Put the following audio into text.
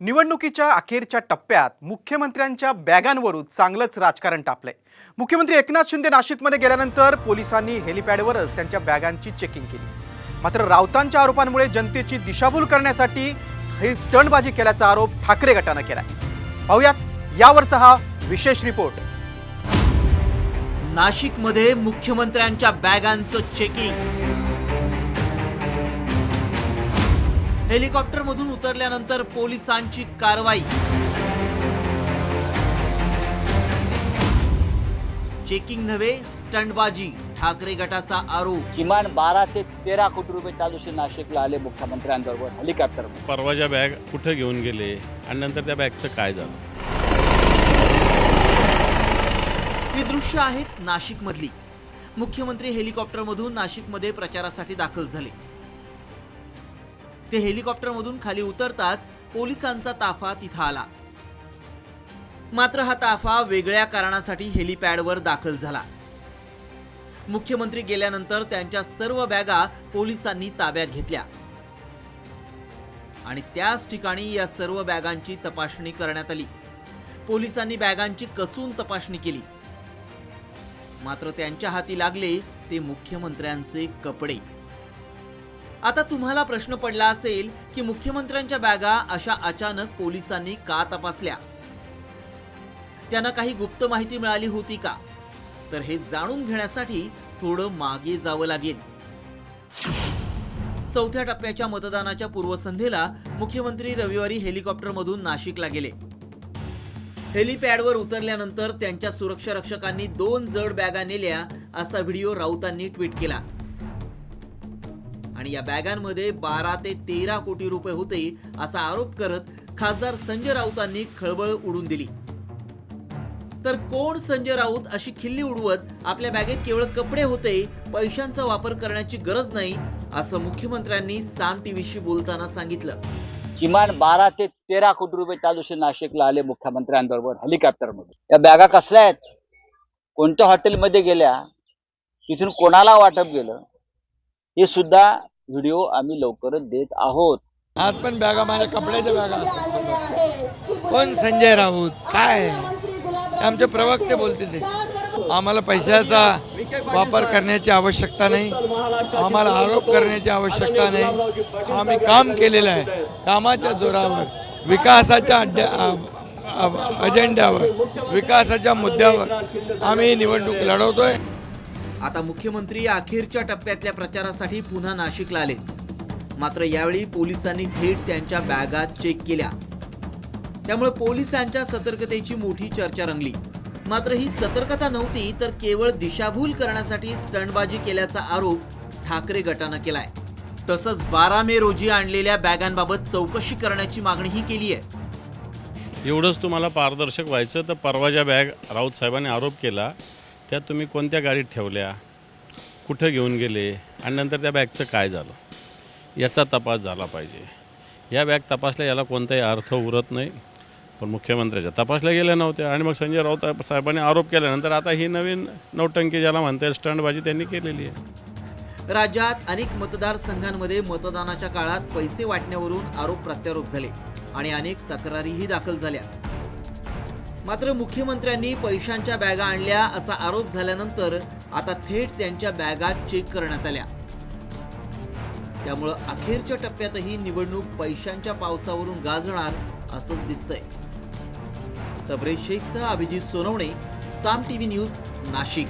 निवडणुकीच्या अखेरच्या टप्प्यात मुख्यमंत्र्यांच्या बॅगांवरून चांगलंच राजकारण टापलंय. मुख्यमंत्री एकनाथ शिंदे नाशिकमध्ये गेल्यानंतर पोलिसांनी हेलिपॅडवरच त्यांच्या बॅगांची चेकिंग केली. मात्र राऊतांच्या आरोपांमुळे जनतेची दिशाभूल करण्यासाठी हे स्टंटबाजी केल्याचा आरोप ठाकरे गटानं केलाय. पाहुयात यावरचा हा विशेष रिपोर्ट. नाशिकमध्ये मुख्यमंत्र्यांच्या बॅगांचं चेकिंग हेलिकॉप्टरमधून उतरल्यानंतर पोलिसांची कारवाई. चेकिंग नव्हे स्टंटबाजी ठाकरे गटाचा आरोप. किमान बारा ते तेरा कोटी रुपये त्या दिवशी नाशिकला आले मुख्यमंत्र्यांबरोबर हेलिकॉप्टर परवाच्या बॅग कुठे घेऊन गेले आणि नंतर त्या बॅगचं काय झालं? ही दृश्य आहेत नाशिकमधली. मुख्यमंत्री हेलिकॉप्टरमधून नाशिकमध्ये प्रचारासाठी दाखल झाले. ते हेलिकॉप्टरमधून खाली उतरताच पोलिसांचा ताफा तिथं आला. मात्र हा ताफा वेगळ्या कारणासाठी हेलिपॅडवर दाखल झाला. मुख्यमंत्री गेल्यानंतर त्यांच्या सर्व बॅगा पोलिसांनी ताब्यात घेतल्या. आणि त्याच ठिकाणी या सर्व बॅगांची तपासणी करण्यात आली. पोलिसांनी बॅगांची कसून तपासणी केली. मात्र त्यांच्या हाती लागले ते मुख्यमंत्र्यांचे कपडे. आता तुम्हाला प्रश्न पडला असेल की मुख्यमंत्र्यांच्या बॅगा अशा अचानक पोलिसांनी का तपासल्या? त्यांना काही गुप्त माहिती मिळाली होती का? तर हे जाणून घेण्यासाठी थोडं मागे जावं लागेल. चौथ्या टप्प्याच्या मतदानाच्या पूर्वसंध्येला मुख्यमंत्री रविवारी हेलिकॉप्टरमधून नाशिकला गेले. हेलिपॅडवर उतरल्यानंतर त्यांच्या सुरक्षा रक्षकांनी दोन जड बॅगा नेल्या असा व्हिडिओ राऊतांनी ट्विट केला. आणि या बॅगांमध्ये बारा ते तेरा कोटी रुपये होते असा आरोप करत खासदार संजय राऊतांनी खळबळ उडून दिली. तर कोण संजय राऊत अशी खिल्ली उडवत आपल्या बॅगेत केवळ कपडे होते पैशांचा वापर करण्याची गरज नाही असं मुख्यमंत्र्यांनी साम टीव्हीशी बोलताना सांगितलं. किमान बारा ते तेरा कोटी रुपये त्या दिवशी नाशिकला आले मुख्यमंत्र्यांबरोबर हेलिकॉप्टरमध्ये. या बॅगा कसल्या आहेत? कोणत्या हॉटेलमध्ये गेल्या? तिथून कोणाला वाटप गेलं? हे सुद्धा व्हिडिओ आम्ही लवकरच देत आहोत. आज पण बॅगा माझ्या कपड्याच्या बॅगा असतात कोण संजय राऊत? काय? आमचे प्रवक्ते बोलतील ते. आम्हाला पैशाचा वापर करण्याची आवश्यकता नाही. आम्हाला आरोप करण्याची आवश्यकता नाही. आम्ही काम केलेलं आहे. कामाच्या जोरावर विकासाच्या अड्ड्या अजेंड्यावर विकासाच्या मुद्द्यावर आम्ही निवडणूक लढवतोय. आता मुख्यमंत्री अखेरच्या टप्प्यातल्या प्रचारासाठी पुन्हा नाशिकला आले. मात्र यावेळी पोलिसांनी थेट त्यांच्या बॅगात चेक केल्या. त्यामुळे पोलिसांच्या सतर्कतेची मोठी चर्चा रंगली. मात्र ही सतर्कता नव्हती तर केवळ दिशाभूल करण्यासाठी स्टंटबाजी केल्याचा आरोप ठाकरे गटानं केलाय. तसंच बारा मे रोजी आणलेल्या बॅगांबाबत चौकशी करण्याची मागणीही केली आहे. एवढंच तुम्हाला पारदर्शक व्हायचं तर परवाच्या बॅग राऊत साहेबांनी आरोप केला त्यात तुम्ही कोणत्या गाडीत ठेवल्या? कुठं घेऊन गेले? आणि नंतर त्या बॅगचं काय झालं? याचा तपास झाला पाहिजे. या बॅग तपासल्या याला कोणताही अर्थ उरत नाही. पण मुख्यमंत्र्याच्या तपासल्या गेल्या नव्हत्या. आणि मग संजय राऊत साहेबांनी आरोप केल्यानंतर आता ही नवीन नौटंकी ज्याला म्हणता येईल स्टंटबाजी त्यांनी केलेली आहे. राज्यात अनेक मतदारसंघांमध्ये मतदानाच्या काळात पैसे वाटण्यावरून आरोप प्रत्यारोप झाले. आणि अनेक तक्रारीही दाखल झाल्या. मात्र मुख्यमंत्र्यांनी पैशांच्या बॅगा आणल्या असा आरोप झाल्यानंतर आता थेट त्यांच्या बॅगा चेक करण्यात आल्या. त्यामुळं अखेरच्या टप्प्यातही निवडणूक पैशांच्या पावसावरून गाजणार असंच दिसतंय. तबरे शेखसह अभिजित सोनवणे साम टीव्ही न्यूज नाशिक.